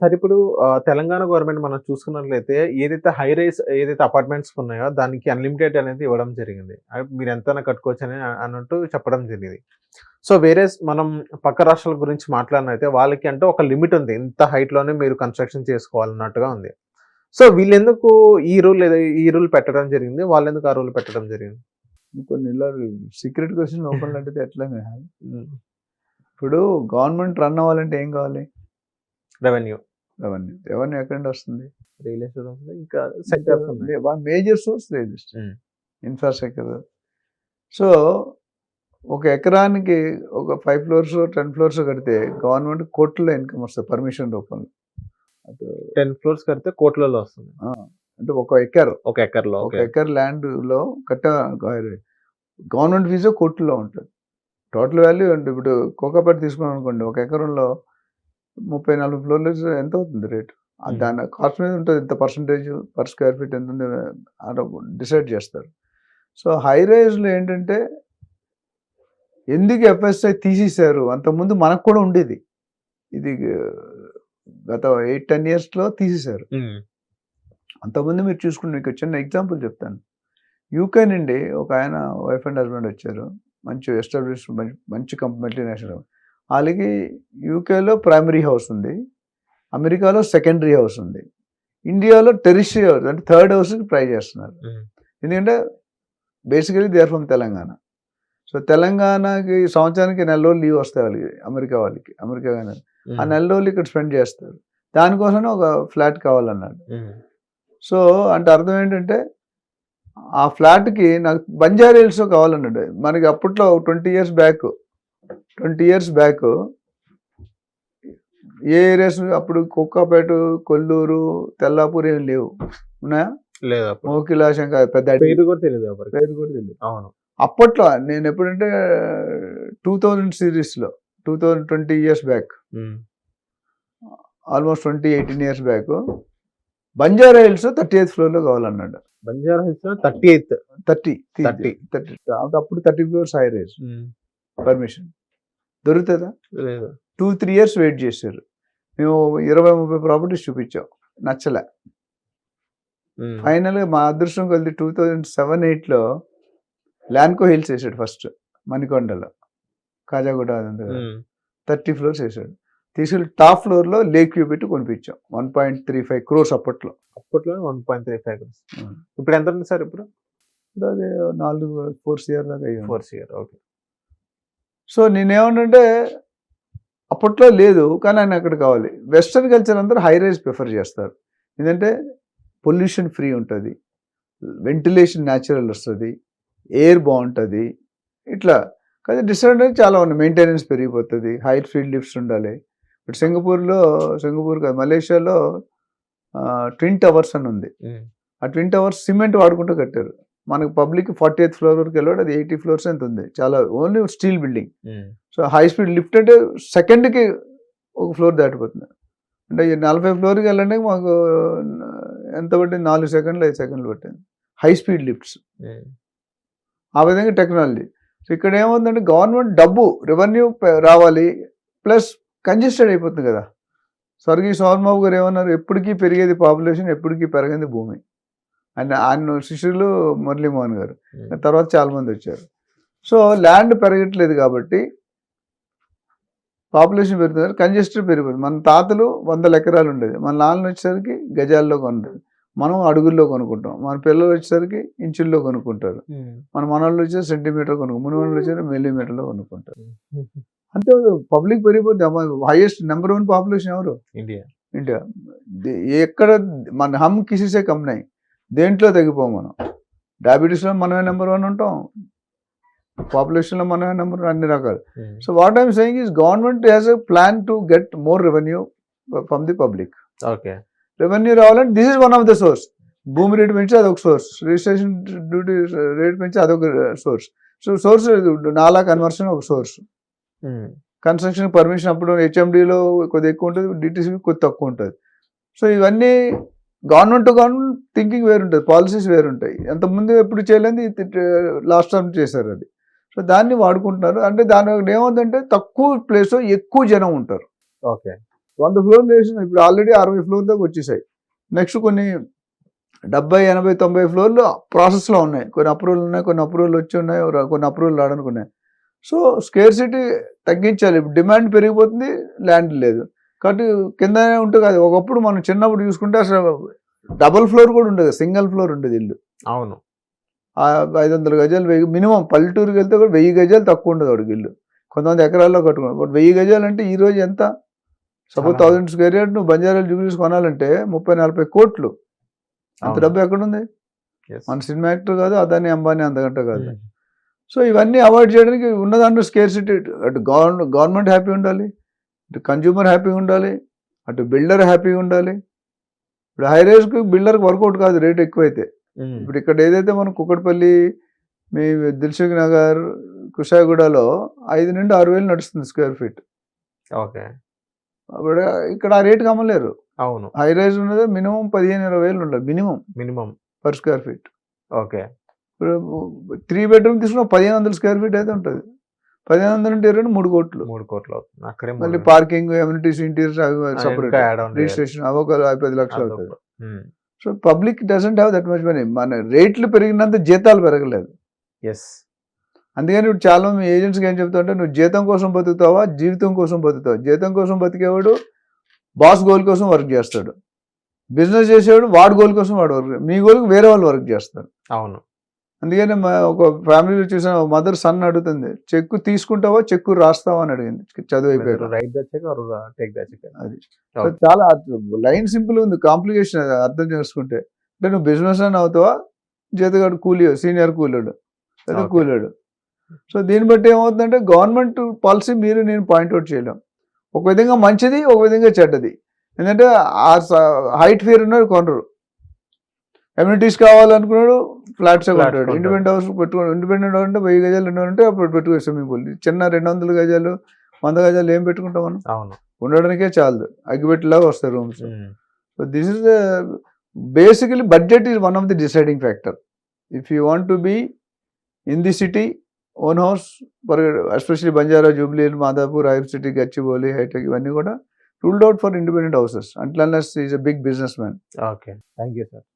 Sir ఇప్పుడు Telangana government మనం చూసుకున్నట్లయితే ఏదైతే హై రైస్ ఏదైతే అపార్ట్మెంట్స్ ఉన్నాయో దానికి అన్లిమిటెడ్ అనేది ఇవ్వడం జరిగింది. మీరు ఎంతైనా కట్టుకోవచ్చు అని అన్నట్టు చెప్పడం జరిగింది. సో వేరే మనం పక్క రాష్ట్రాల గురించి మాట్లాడినైతే వాళ్ళకి అంటే ఒక లిమిట్ ఉంది. ఇంత height లోనే మీరు కన్స్ట్రక్షన్ చేసుకోవాలన్నట్టుగా ఉంది. సో వీళ్ళు ఎందుకు ఈ రూల్ ఈ రూల్ పెట్టడం జరిగింది? వాళ్ళు ఎందుకు ఆ రూల్ పెట్టడం జరిగింది? కొన్ని సీక్రెట్ క్వశ్చన్ ఓపెన్ అంటే ఎట్లా? ఇప్పుడు గవర్నమెంట్ రన్ అవ్వాలంటే ఏం కావాలి? రెవెన్యూ రెవెన్యూ రెవెన్యూ ఎక్కడి నుండి వస్తుంది? రియల్ ఎస్టేట్ వస్తుంది. ఇంకా సెక్టర్స్ ఉన్నాయి మేజర్ సోర్స్ లేదు Hmm. ఇన్ఫ్రాస్ట్రక్చర్ సో ఒక ఎకరానికి ఒక ఫైవ్ ఫ్లోర్స్ టెన్ ఫ్లోర్స్ కడితే గవర్నమెంట్ కోట్ల ఇన్కమ్ వస్తుంది పర్మిషన్ రూపంలో. అటు టెన్ ఫ్లోర్స్ కడితే కోట్లలో వస్తుంది. అంటే ఒక ఎకర్. ఒక ఎకర్లో ఒక ఎకర్ ల్యాండ్లో కట్ట గవర్నమెంట్ ఫీజు కోట్లలో ఉంటుంది. టోటల్ వాల్యూ ఇప్పుడు కోకాపేట తీసుకున్నాం అనుకోండి ఒక ఎకరంలో ముప్పై నాలుగు ఫ్లోర్లు ఎంత అవుతుంది రేట్. దాని కాస్ట్ మీద ఉంటుంది. ఎంత పర్సంటేజ్ పర్ స్క్వేర్ ఫీట్ ఎంత ఉంది? డిసైడ్ చేస్తారు. సో హై రైజ్లో ఏంటంటే ఎందుకు ఎఫ్ఎస్ఐ తీసేశారు? అంతకుముందు మనకు కూడా ఉండేది. ఇది గత ఎయిట్ టెన్ ఇయర్స్లో తీసేశారు. అంతకుముందు మీరు చూసుకుంటే మీకు చిన్న ఎగ్జాంపుల్ చెప్తాను. యూకే నుండి ఒక ఆయన వైఫ్ అండ్ హస్బెండ్ వచ్చారు. మంచి ఎస్టాబ్లిష్ మంచి మంచి కంపెనీ మల్టీనేషనల్ వాళ్ళకి యూకేలో ప్రైమరీ హౌస్ ఉంది. అమెరికాలో సెకండరీ హౌస్ ఉంది. ఇండియాలో టెరిషరీ హౌస్ అంటే థర్డ్ హౌస్కి ట్రై చేస్తున్నారు. ఎందుకంటే basically they are from Telangana. So తెలంగాణకి సంవత్సరానికి నెల రోజులు లీవ్ వస్తాయి వాళ్ళకి అమెరికా వాళ్ళకి అమెరికా కానీ. ఆ నెల రోజులు ఇక్కడ స్పెండ్ చేస్తారు. దానికోసం ఒక ఫ్లాట్ కావాలన్నాడు. సో అంటే అర్థం ఏంటంటే ఆ ఫ్లాట్కి నాకు బంజారా హిల్స్ కావాలన్నాడు. మనకి అప్పట్లో twenty years back twenty years back ఏ ఏరియాస్ అప్పుడు కుక్కపేట కొల్లూరు తెల్లాపూర్ ఏం లేవు. ఉన్నాయా? లేదు అప్పుడు. మోకిలా శంకర్ పెద్ద. పేరు కూడా తెలియదు ఎవరికి పేరు కూడా తెలియదు అవును. అప్పట్లో నేను ఎప్పుడంటే టూ థౌజండ్ సిరీస్లో two thousand twenty years back. Almost twenty eighteen years back. Banjara hills thirty eighth ఫ్లోర్లో కావాలన్నాడు. Banjara hills thirty eighth. Thirty 30. Thirty. అప్పుడు thirty floors high rise. Permission దొరుకుతుందా? లేదు. టూ త్రీ ఇయర్స్ వెయిట్ చేశారు. మేము ఇరవై ముప్పై ప్రాపర్టీస్ చూపించాం. నచ్చలే. ఫైనల్గా మా అదృష్టం కొద్ది టూ థౌజండ్ సెవెన్ ఎయిట్లో ల్యాండ్కో హిల్స్ వేసాడు ఫస్ట్ మణికొండలో. కాజాగూడ అదంతా. థర్టీ ఫ్లోర్స్ వేసాడు. తీసుకెళ్ళి టాప్ ఫ్లోర్లో లేక్ వ్యూ పెట్టి కొనిపించాం. One point three five crores అప్పట్లో. అప్పట్లో one point three five um. ఇప్పుడు ఎంత ఉంది సార్ ఇప్పుడు? ఇప్పుడు అది నాలుగు ఫోర్స్ ఇయర్ దాకా ఫోర్త్ ఇయర్ ఓకే సో నేనేమన్నంటే అప్పట్లో లేదు కానీ ఆయన అక్కడ కావాలి. వెస్ట్రన్ కల్చర్ అందరూ హై రైజ్ ప్రిఫర్ చేస్తారు. ఎందుకంటే పొల్యూషన్ ఫ్రీ ఉంటుంది. వెంటిలేషన్ న్యాచురల్ వస్తుంది. ఎయిర్ బాగుంటుంది. ఇట్లా. కానీ డిసడ్వాంటేజ్ చాలా ఉన్నాయి మెయింటెనెన్స్ పెరిగిపోతుంది. హైట్ ఫీల్డ్ లిఫ్ట్స్ ఉండాలి. ఇప్పుడు సింగపూర్లో సింగపూర్ కాదు మలేషియాలో ట్విన్ టవర్స్ అని ఉంది. ఆ ట్విన్ టవర్స్ సిమెంట్ వాడుకుంటూ కట్టారు. మనకు పబ్లిక్ ఫార్టీ ఎయిత్ ఫ్లోర్ వరకు వెళ్ళాడు అది ఎయిటీ ఫ్లోర్స్ ఎంత ఉంది? చాలా only steel building. So high speed lift అంటే సెకండ్కి ఒక ఫ్లోర్ దాటిపోతుంది. అంటే ఈ నలభై ఫ్లోర్కి వెళ్ళండి మాకు ఎంత పట్టింది? నాలుగు సెకండ్లు ఐదు సెకండ్లు పట్టింది. High speed lifts. ఆ విధంగా టెక్నాలజీ. సో ఇక్కడ ఏముందంటే గవర్నమెంట్ డబ్బు రెవెన్యూ రావాలి ప్లస్ కంజెస్టెడ్ అయిపోతుంది కదా. స్వర్గీయ సోమబాబు గారు ఏమన్నారు? ఎప్పటికీ పెరిగేది పాపులేషన్ ఎప్పటికీ పెరగేది భూమి. ఆయన ఆయన శిష్యులు మురళీమోహన్ గారు. తర్వాత చాలా మంది వచ్చారు. సో ల్యాండ్ పెరగట్లేదు కాబట్టి పాపులేషన్ పెరుగుతుంది కంజెస్టెడ్ పెరిగిపోతుంది మన తాతలు వందల ఎకరాలు ఉండేది. మన నాన్న వచ్చేసరికి గజాల్లో కొనుండేది. మనం అడుగుల్లో కొనుక్కుంటాం. మన పిల్లలు వచ్చేసరికి ఇంచుల్లో కొనుక్కుంటారు. మన మనవాళ్ళు వచ్చే సెంటీమీటర్ కొనుక్కు మన వాళ్ళు వచ్చే మిల్లీమీటర్లో కొనుక్కుంటారు. అంతే పబ్లిక్ పెరిగిపోద్ది. హైయెస్ట్ నెంబర్ వన్ పాపులేషన్ ఎవరు? ఇండియా ఇండియా ఎక్కడ మన హమ్ కిసీసే కమ్ నై. దేంట్లో తగ్గిపోం మనం? డయాబెటీస్లో మనమే నెంబర్ వన్ ఉంటాం. పాపులేషన్లో మనమే నెంబర్ అన్ని రకాలు. So what I'm saying is government has a plan to get more revenue from the public okay revenue రావాలంటే this is one of the source భూమి రేటు పెంచి అదొక సోర్స్ రిజిస్ట్రేషన్ డ్యూటీ రేట్ పెంచి అదొక సోర్స్ సో సోర్స్ నాలా conversion ఒక source construction permission అప్పుడు హెచ్ఎండిలో కొద్దిగా ఎక్కువ ఉంటుంది డిటీసీ కొద్ది తక్కువ ఉంటుంది. సో ఇవన్నీ గవర్నమెంట్ టు గవర్నమెంట్ థింకింగ్ వేరుంటుంది పాలసీస్ వేరుంటాయి. ఎంతమంది ఎప్పుడు చేయలేదు లాస్ట్ టైం చేశారు అది. సో దాన్ని వాడుకుంటున్నారు. అంటే దాని ఏమవుతుందంటే తక్కువ ప్లేస్ ఎక్కువ జనం ఉంటారు. ఓకే. వంద ఫ్లోర్లు వేసిన ఇప్పుడు ఆల్రెడీ అరవై ఫ్లోర్ దాకా వచ్చేసాయి. నెక్స్ట్ కొన్ని డెబ్బై ఎనభై తొంభై ఫ్లోర్లు ప్రాసెస్లో ఉన్నాయి. కొన్ని అప్రూవల్ ఉన్నాయి కొన్ని అప్రూవల్ వచ్చి ఉన్నాయి కొన్ని అప్రూవల్ రావడానికి సో స్కేర్ సిటీ తగ్గించాలి. డిమాండ్ పెరిగిపోతుంది ల్యాండ్ లేదు. కాబట్టి కిందనే ఉంటుంది కాదు. ఒకప్పుడు మనం చిన్నప్పుడు చూసుకుంటే అసలు డబుల్ ఫ్లోర్ కూడా ఉండదు. సింగిల్ ఫ్లోర్ ఉండేది ఇల్లు. అవును. ఐదు వందల గజాలు వెయ్యి మినిమం పల్లెటూరుకి వెళ్తే కూడా వెయ్యి గజాలు తక్కువ ఉండదు వాడికి ఇల్లు. కొంతమంది ఎకరాల్లో కట్టుకున్నారు. బట్ వెయ్యి గజాలు అంటే ఈ రోజు ఎంత? సపోజ్. థౌసండ్ స్క్వేర్ యార్డ్ నువ్వు బంజారాలు జూబ్లీస్ కొనాలంటే ముప్పై నలభై కోట్లు. అంత. డబ్బు ఎక్కడుంది. మన సినిమా యాక్టర్ కాదు అదాని అంబానీ అంతకంటే కాదు. ఉమ్. సో ఇవన్నీ అవాయిడ్ చేయడానికి ఉన్నదాంట్లో స్కేర్ సిటీ అటు గవర్నమెంట్ గవర్నమెంట్ హ్యాపీ ఉండాలి. ఇటు కన్జ్యూమర్ హ్యాపీగా ఉండాలి అటు బిల్డర్ హ్యాపీగా ఉండాలి. ఇప్పుడు హై రేస్కి బిల్డర్కి వర్కౌట్ కాదు రేట్ ఎక్కువైతే. ఇప్పుడు ఇక్కడ ఏదైతే మనం కుక్కటిపల్లి మీ దిల్సుఖ్ నగర్ కుషాయిగూడలో ఐదు నుండి ఆరు వేలు నడుస్తుంది స్క్వేర్ ఫీట్ ఓకే. అప్పుడు ఇక్కడ ఆ రేటుకి అమ్మలేరు. అవును. హై రైజ్ ఉన్నది మినిమం పదిహేను ఇరవై వేలు ఉండాలి minimum. Minimum. Per square feet okay. ఇప్పుడు త్రీ బెడ్రూమ్ తీసుకున్న పదిహేను వందల స్క్వేర్ ఫీట్ అయితే ఉంటుంది. పదిహేను వందల నుండి ఇరవై మూడు కోట్లు. మూడు కోట్లు అవుతుంది. అక్కడే మళ్ళీ. Parking amenities interiors separate. Registration అవి ఒక పది లక్షలు అవుతుంది. So public doesn't have that much money మన రేట్లు పెరిగినంత జీతాలు పెరగలేదు. ఎస్ అందుకని ఇప్పుడు చాలా మంది ఏజెంట్స్కి ఏం చెప్తా అంటే నువ్వు జీతం కోసం బతుకుతావా? జీవితం కోసం బతుకుతావా? జీతం కోసం బతికేవాడు బాస్ గోల్ కోసం వర్క్ చేస్తాడు. బిజినెస్ చేసేవాడు వాడు గోల్ కోసం వాడు వర్క్ మీ గోల్కి వేరే వాళ్ళు వర్క్ చేస్తారు. అవును. అందుకని మా ఒక ఫ్యామిలీలో చూసిన మదర్ సన్ అడుగుతుంది చెక్కు తీసుకుంటావా చెక్కు రాస్తావా? అని అడిగింది చదువు అయిపోయాక దచ్చాక అది. చాలా లైన్ సింపుల్ ఉంది కాంప్లికేషన్ అర్థం చేసుకుంటే. అంటే నువ్వు బిజినెస్ అని అవుతావా? చేతగాడు కూలి సీనియర్ కూలీడు. లేదా. కూలీడు. సో దీన్ని బట్టి ఏమవుతుందంటే గవర్నమెంట్ పాలసీ మీరు నేను పాయింట్అవుట్ చేయలేం. ఒక విధంగా మంచిది ఒక విధంగా చెడ్డది. ఎందుకంటే ఆ హైట్ ఫియర్ ఉన్నాడు కొనరు. ఎమ్యూనిటీస్ కావాలనుకున్నాడు ఫ్లాట్స్ కొంటాడు. ఇండిపెండెంట్ హౌస్ పెట్టుకోండి ఇండిపెండెంట్ హౌస్ అంటే వెయ్యి గజాలు రెండు అంటే అప్పుడు పెట్టుకో స్విమ్మింగ్ పూల్ చిన్న రెండు వందల గజాలు వంద గజాలు ఏం పెట్టుకుంటాం మనం? అవును. ఉండడానికే చాలదు. అగ్గిపెట్టేలాగా వస్తాయి rooms. So this is basically budget is one of the deciding factor if you want to be in the city own house for especially Banjara Jubilee Madhapur ఐర్ city Gachibowli hitech ఇవన్నీ కూడా ruled out for independent houses unless is a big business man okay thank you sir